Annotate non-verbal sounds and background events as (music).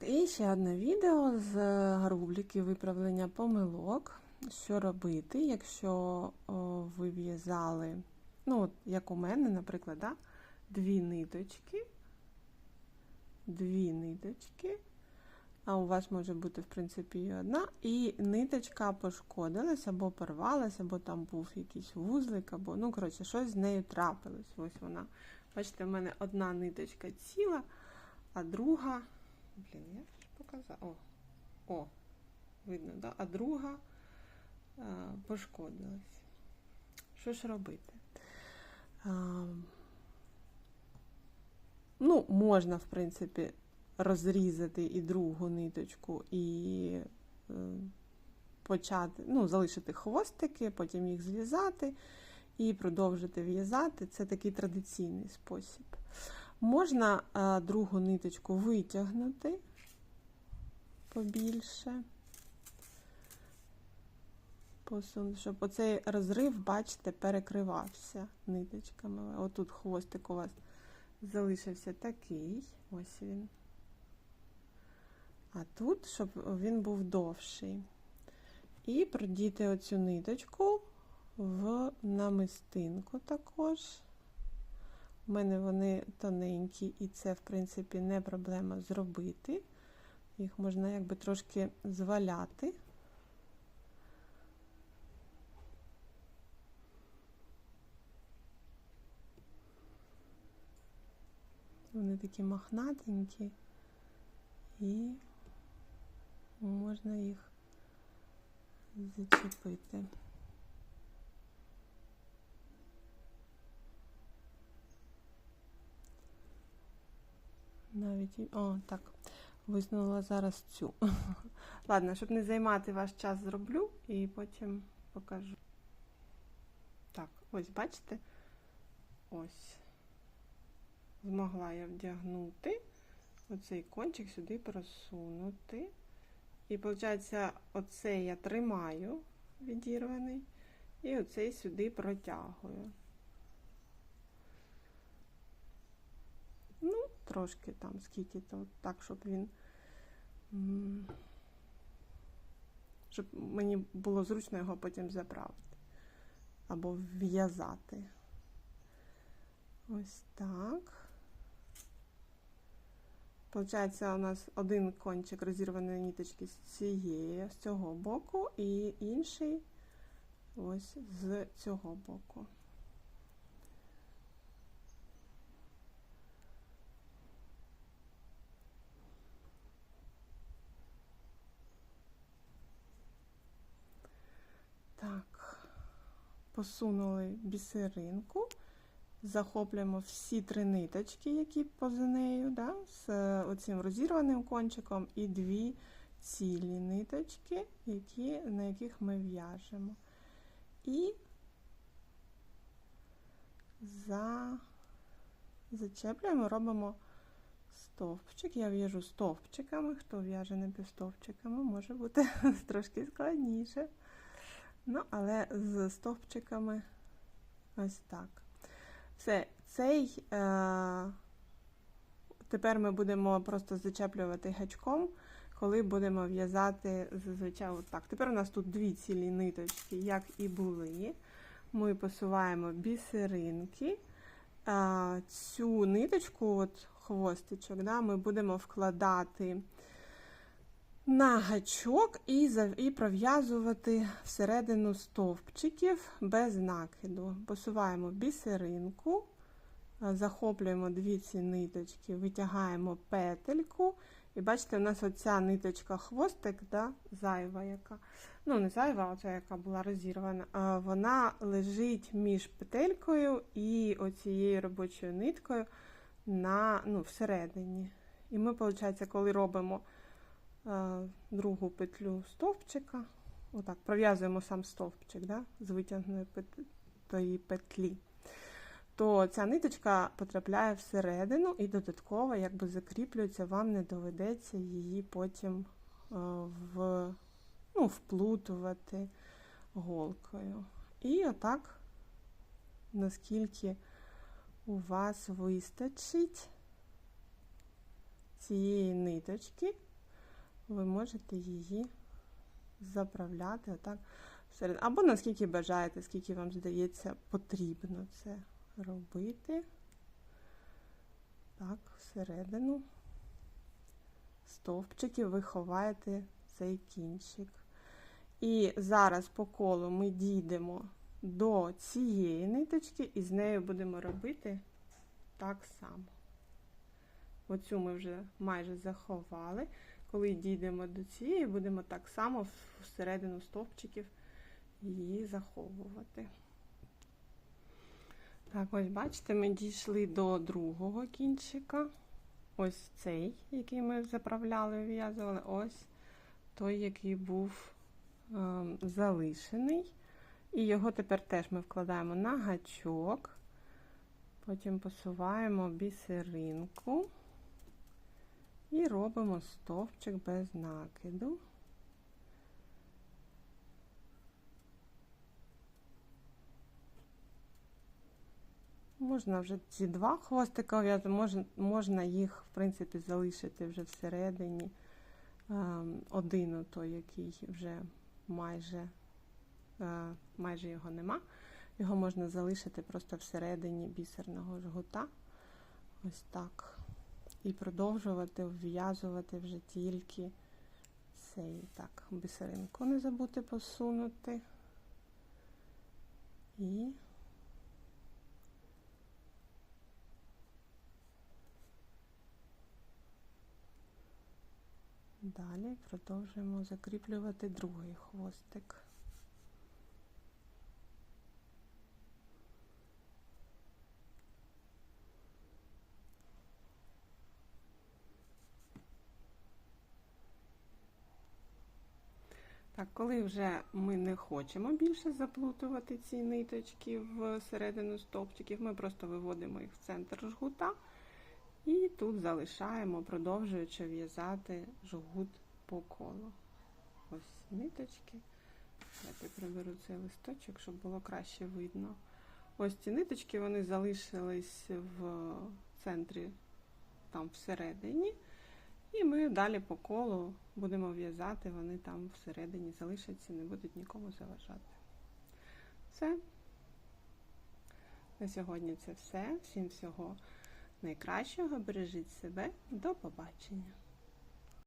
Так, і ще одне відео з рубрики виправлення помилок. Що робити, якщо о, ви в'язали, ну, от, як у мене, наприклад, да, дві ниточки, дві ниточки, а у вас може бути, в принципі, і одна, і ниточка пошкодилась, або порвалась, або там був якийсь вузлик, або, ну, коротше, щось з нею трапилось. Ось вона. Бачите, в мене одна ниточка ціла, а друга. Блін, я ж показала. О, о, видно, да? а друга а, пошкодилась. Що ж робити? А, ну, можна, в принципі, розрізати і другу ниточку, і е, почати, ну, залишити хвостики, потім їх зв'язати і продовжити в'язати. Це такий традиційний спосіб. Можна а, другу ниточку витягнути побільше, щоб оцей розрив, бачите, перекривався ниточками. Отут хвостик у вас залишився такий, ось він. А тут, щоб він був довший. І продіти оцю ниточку в намистинку також. У мене вони тоненькі, і це, в принципі, не проблема зробити. Їх можна якби трошки зваляти. Вони такі мохнатенькі, і можна їх зачепити. Навіть о, так, висунула зараз цю. (laughs) Ладно, щоб не займати ваш час, зроблю і потім покажу. Так, ось бачите? Ось. Змогла я вдягнути. Оцей кончик сюди просунути. І, виходить, оцей я тримаю відірваний, і оцей сюди протягую. Ну, трошки там, скільки то, так, щоб він. Щоб мені було зручно його потім заправити. Або в'язати. Ось так. Получається, у нас один кончик розірваної ниточки з цієї, з цього боку, і інший ось з цього боку. Так, посунули бісеринку, захоплюємо всі три ниточки, які поза нею, да, з е, оцим розірваним кончиком, і дві цілі ниточки, які, на яких ми в'яжемо. І за... зачеплюємо, робимо стовпчик. Я в'яжу стовпчиками, хто в'яже напівстовпчиками, може бути (laughs) трошки складніше. Ну, але з стовпчиками ось так. Все, цей е, тепер ми будемо просто зачеплювати гачком, коли будемо в'язати зазвичай отак. Тепер у нас тут дві цілі ниточки, як і були. Ми посуваємо бісеринки. Е, цю ниточку, от хвостичок, да, ми будемо вкладати на гачок і, і пров'язувати всередину стовпчиків без накиду. Посуваємо бісеринку, захоплюємо дві ці ниточки, витягаємо петельку. І бачите, у нас оця ниточка хвостик, да, зайва яка. Ну, не зайва, а оця, яка була розірвана. Вона лежить між петелькою і оцією робочою ниткою на, ну, всередині. І ми, виходить, коли робимо е, другу петлю стовпчика. Отак, пров'язуємо сам стовпчик да, з витягненої пет- петлі. То ця ниточка потрапляє всередину і додатково якби закріплюється, вам не доведеться її потім е, в, ну, вплутувати голкою. І отак, наскільки у вас вистачить цієї ниточки ви можете її заправляти отак всередину. Або наскільки бажаєте, скільки вам здається, потрібно це робити. Так, всередину стовпчиків ви ховаєте цей кінчик. І зараз по колу ми дійдемо до цієї ниточки і з нею будемо робити так само. Оцю ми вже майже заховали. Коли дійдемо до цієї, будемо так само всередину стовпчиків її заховувати. Так, ось бачите, ми дійшли до другого кінчика. Ось цей, який ми заправляли, вив'язували, ось той, який був е, залишений. І його тепер теж ми вкладаємо на гачок, потім посуваємо бісеринку і робимо стовпчик без накиду. Можна вже ці два хвостика в'язати, можна, можна їх, в принципі, залишити вже всередині. Один той, який вже майже, майже його нема. Його можна залишити просто всередині бісерного жгута. Ось так. І продовжувати вв'язувати вже тільки цей так, бісеринку не забути посунути. І Далі продовжуємо закріплювати другий хвостик. Так, коли вже ми не хочемо більше заплутувати ці ниточки в середину стовпчиків, ми просто виводимо їх в центр жгута. І тут залишаємо, продовжуючи в'язати жгут по колу. Ось ниточки. Я приберу цей листочок, щоб було краще видно. Ось ці ниточки вони залишились в центрі, там всередині. І ми далі по колу будемо в'язати, вони там всередині залишаться, не будуть нікому заважати. Все. На сьогодні це все. Всім всього найкращого. Бережіть себе. До побачення!